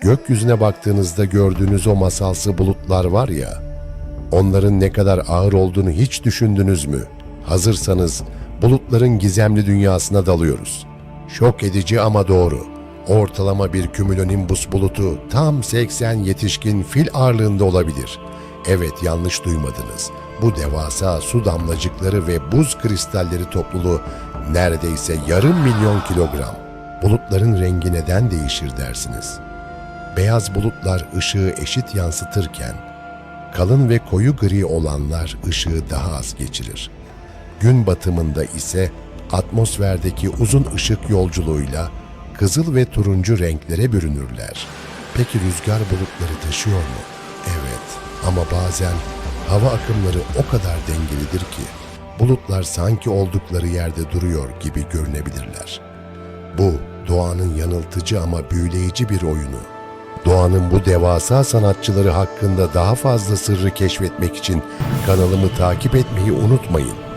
Gökyüzüne baktığınızda gördüğünüz o masalsı bulutlar var ya, onların ne kadar ağır olduğunu hiç düşündünüz mü? Hazırsanız bulutların gizemli dünyasına dalıyoruz. Şok edici ama doğru. Ortalama bir kümülonimbus bulutu tam 80 yetişkin fil ağırlığında olabilir. Evet yanlış duymadınız. Bu devasa su damlacıkları ve buz kristalleri topluluğu neredeyse yarım milyon kilogram. Bulutların rengi neden değişir dersiniz? Beyaz bulutlar ışığı eşit yansıtırken, kalın ve koyu gri olanlar ışığı daha az geçirir. Gün batımında ise atmosferdeki uzun ışık yolculuğuyla kızıl ve turuncu renklere bürünürler. Peki rüzgar bulutları taşıyor mu? Evet ama bazen hava akımları o kadar dengelidir ki bulutlar sanki oldukları yerde duruyor gibi görünebilirler. Bu doğanın yanıltıcı ama büyüleyici bir oyunu. Doğanın bu devasa sanatçıları hakkında daha fazla sırrı keşfetmek için kanalımı takip etmeyi unutmayın.